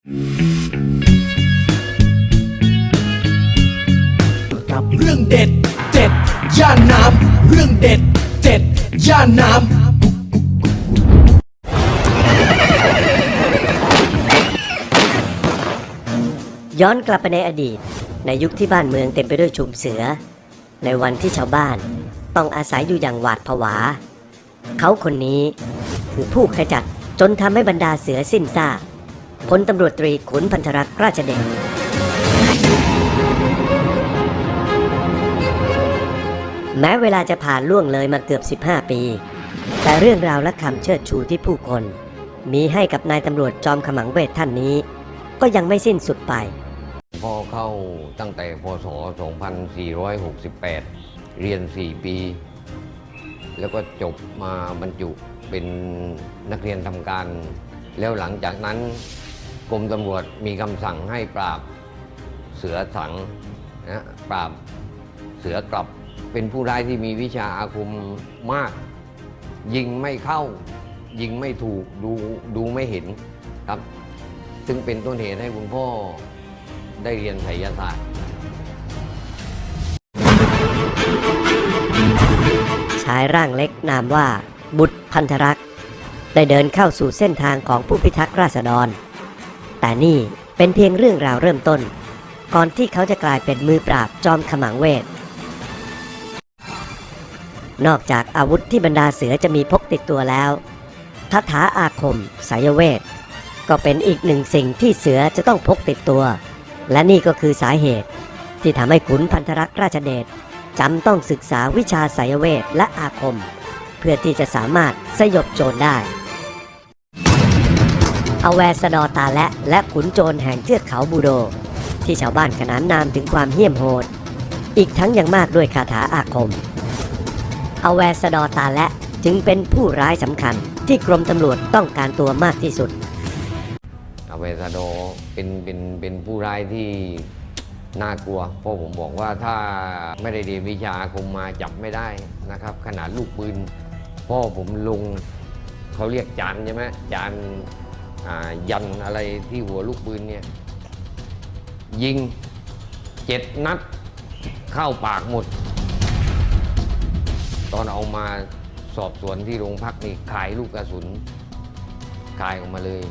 กับเรื่องเด็ดเจ็ดย่านน้ำเรื่องเด็ดเจ็ดย่านน้ำย้อนกลับไปในอดีต ในยุคที่บ้านเมืองเต็มไปด้วยชุมเสือ ในวันที่ชาวบ้านต้องอาศัยอยู่อย่างหวาดผวา เขาคนนี้คือผู้ขจัดจนทำให้บรรดาเสือสิ้นซาก พลตำรวจตรีขุนพันธรักษ์ราชเดชแม้เวลาจะผ่านล่วงเลยมาเกือบ 15 ปี แต่เรื่องราวและคำเชิดชูที่ผู้คน มีให้กับนายตำรวจจอมขมังเวทท่านนี้ ก็ยังไม่สิ้นสุดไปพ่อเข้าตั้งแต่พศ 2468 เรียน 4 ปี แล้วก็จบมาบรรจุเป็นนักเรียนทำการ แล้วหลังจากนั้น กรมตำรวจมีคำสั่งให้ปราบเสือสังนะปราบเสือกลับเป็นผู้ร้ายที่มีวิชาอาคมมาก ยิงไม่เข้า ยิงไม่ถูกดูดูไม่เห็นครับ ซึ่งเป็นต้นเหตุให้คุณพ่อได้เรียนไสยศาสตร์ ชายร่างเล็กนามว่าบุตรพันธรักษ์ได้เดินเข้าสู่เส้นทางของผู้พิทักษ์ราษฎร แต่นี่เป็นเพียงเรื่องราวเริ่มต้น ก่อนที่เขาจะกลายเป็นมือปราบจอมขมังเวท นอกจากอาวุธที่บรรดาเสือจะมีพกติดตัวแล้วคาถาอาคมสายเวท ก็เป็นอีกหนึ่งสิ่งที่เสือจะต้องพกติดตัว และนี่ก็คือสาเหตุ ที่ทำให้ขุนพันธรักษ์ราชเดชจำต้องศึกษาวิชาไสยเวทและอาคม เพื่อที่จะสามารถสยบโจรได้ อแวสดอตาและและขุนโจรแห่งเทือกเขาบูโด ที่ชาวบ้านขนานนามถึงความเหี้ยมโหด อีกทั้งยังมากด้วยคาถาอาคมอแวสดอตาและจึงเป็นผู้ร้ายสำคัญที่กรมตำรวจต้องการตัวมากที่สุดอเวซาโดเป็นเป็นเป็นผู้ร้ายที่น่ากลัว เพราะผมบอกว่าถ้าไม่ได้เรียนวิชาอาคมมาจับไม่ได้นะครับ ขนาดลูกปืนพ่อผมลงเขาเรียกจานใช่ไหมจาน ยันอะไรที่หัวลูกปืนเนี่ยยิงเจ็ดนัดเข้าปากหมด ตอนเอามาสอบสวนที่โรงพักนี่ขายลูกกระสุนขายออกมาเลย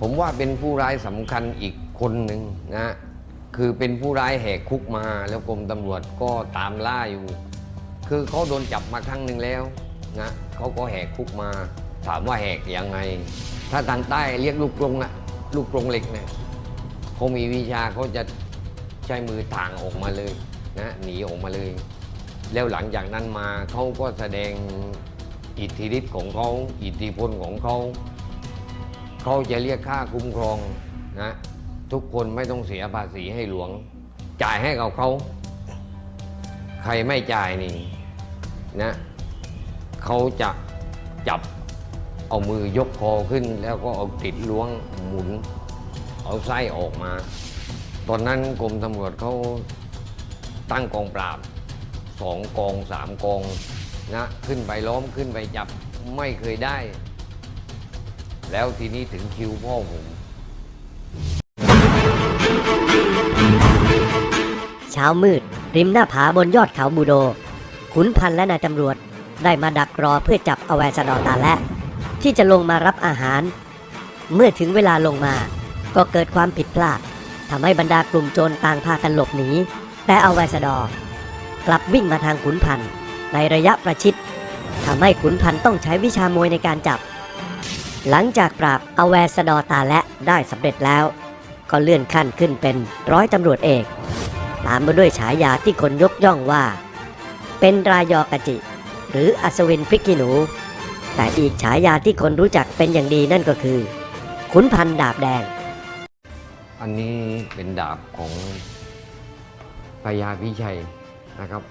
ผมว่าเป็นผู้ร้ายสำคัญอีกคนหนึ่งนะคือเป็นผู้ร้ายแหกคุกมา แล้วกรมตำรวจก็ตามล่าอยู่ คือเขาโดนจับมาครั้งหนึ่งแล้วนะเขาก็แหกคุกมา ถามว่าแหกยังไง ถ้าทางใต้เรียกลูกกรงอะลูกกรงเหล็กเนี่ยเขามีวิชาเขาจะใช้มือถ่างออกมาเลยนะหนีออกมาเลย แล้วหลังจากนั้นมาเขาก็แสดงอิทธิฤทธิ์ของเขาอิทธิพลของเขาเขาจะเรียกค่าคุ้มครองนะทุกคนไม่ต้องเสียภาษีให้หลวง จ่ายให้กับเขา ใครไม่จ่ายนี่นะเขาจะจับ เอามือยกคอขึ้น แล้วก็เอาติดล้วงหมุน เอาไส้ออกมา ตอนนั้นกรมตำรวจเขาตั้งกองปราบสองกองสามกองนะขึ้นไปล้อมขึ้นไปจับไม่เคยได้ แล้วทีนี้ถึงคิวพ่อผมเช้ามืด ริมหน้าผาบนยอดเขาบูโด ขุนพันและนายตำรวจได้มาดักรอเพื่อจับอแวสดอตาและ ที่จะลงมารับอาหาร เมื่อถึงเวลาลงมา ก็เกิดความผิดพลาดทำให้บรรดากลุ่มโจรต่างพากันหลบหนีแต่เอาแวสดอกลับวิ่งมาทางขุนพันธ์ในระยะประชิดทำให้ขุนพันธ์ต้องใช้วิชามวยในการจับ หลังจากปราบเอาแวสดอตาและได้สำเร็จแล้ว ก็เลื่อนขั้นขึ้นเป็นร้อยตำรวจเอก ตามมาด้วยฉายาที่คนยกย่องว่า เป็นรายอกะจิ หรืออัศวินพริกขี้หนู แต่อีกฉายาที่คนรู้จักเป็นอย่างดีนั่นก็คือ ขุนพันดาบแดง อันนี้เป็นดาบของพญาพิชัยนะครับ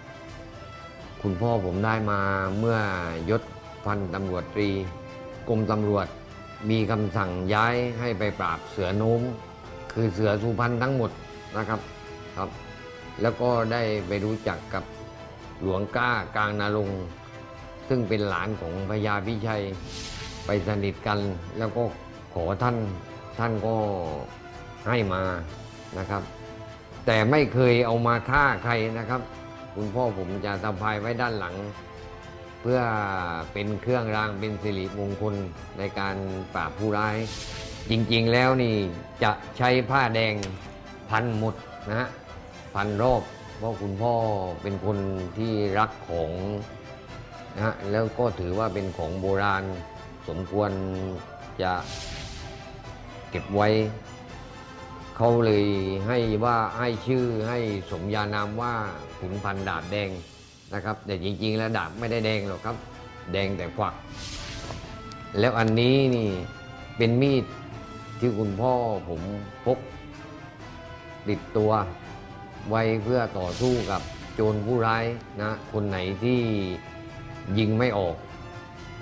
คุณพ่อผมได้มาเมื่อยศพันตำรวจตรีกรมตำรวจมีคำสั่งย้ายให้ไปปราบเสือโน้ม คือเสือสุพรรณทั้งหมดนะครับครับ แล้วก็ได้ไปรู้จักกับหลวงก้ากลางนาลง ซึ่งเป็นหลานของพญาพิชัยไปสนิทกัน แล้วก็ขอท่านท่านก็ให้มานะครับ แต่ไม่เคยเอามาฆ่าใครนะครับ คุณพ่อผมจะสะพายไว้ด้านหลัง เพื่อเป็นเครื่องรางเป็นสิริมงคลในการปราบผู้ร้าย จริงๆแล้วนี่จะใช้ผ้าแดงพันหมดนะฮะพันรอบเพราะคุณพ่อเป็นคนที่รักของ นะฮะแล้วก็ถือว่าเป็นของโบราณสมควรจะเก็บไว้ เขาเลยให้ว่าให้ชื่อให้สมญานามว่าขุนพันดาบแดงนะครับ แต่จริงๆ แล้วดาบไม่ได้แดงหรอกครับ แดงแต่ควัก แล้วอันนี้นี่เป็นมีดที่คุณพ่อผมพกติดตัวไว้เพื่อต่อสู้กับโจรผู้ร้ายนะ คนไหนที่ ยิงไม่ออก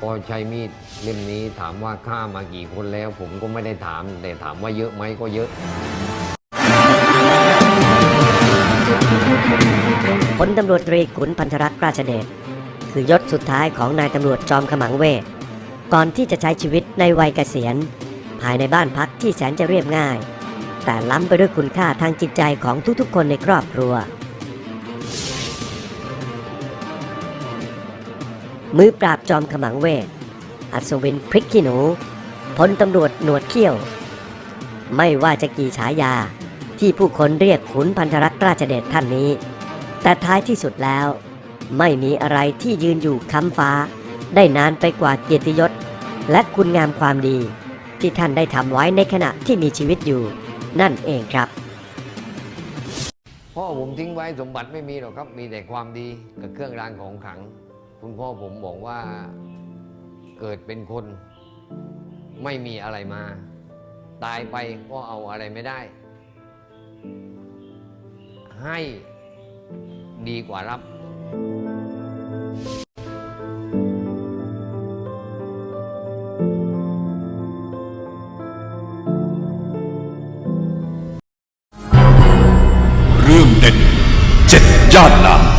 ก็ใช้มีดเล่มนี้ถามว่าฆ่ามากี่คนแล้ว ผมก็ไม่ได้ถาม แต่ถามว่าเยอะไหมก็เยอะ พลตำรวจตรีขุนพันธรักษ์ราชเดชคือยศสุดท้ายของนายตำรวจจอมขมังเวทก่อนที่จะใช้ชีวิตในวัยเกษียณ ภายในบ้านพักที่แสนจะเรียบง่าย แต่ล้ำไปด้วยคุณค่าทางจิตใจของทุกๆ คนในครอบครัว มือปราบจอมขมังเวท อัศวินพริกขี้หนู พลตำรวจหนวดเขี้ยว ไม่ว่าจะกี่ฉายาที่ผู้คนเรียกขุนพันธรักษ์ราชเดชท่านนี้ แต่ท้ายที่สุดแล้ว ไม่มีอะไรที่ยืนอยู่ค้ำฟ้า ได้นานไปกว่าเกียรติยศ และคุณงามความดี ที่ท่านได้ทำไว้ในขณะที่มีชีวิตอยู่ นั่นเองครับพ่อผมทิ้งไว้สมบัติไม่มีหรอกครับ มีแต่ความดีกับเครื่องรางของขลัง คุณพ่อผมบอกว่าเกิดเป็นคนไม่มีอะไรมา ตายไปก็เอาอะไรไม่ได้ ให้ดีกว่ารับเรื่องเด็ดเจ็ดย่านน้ำ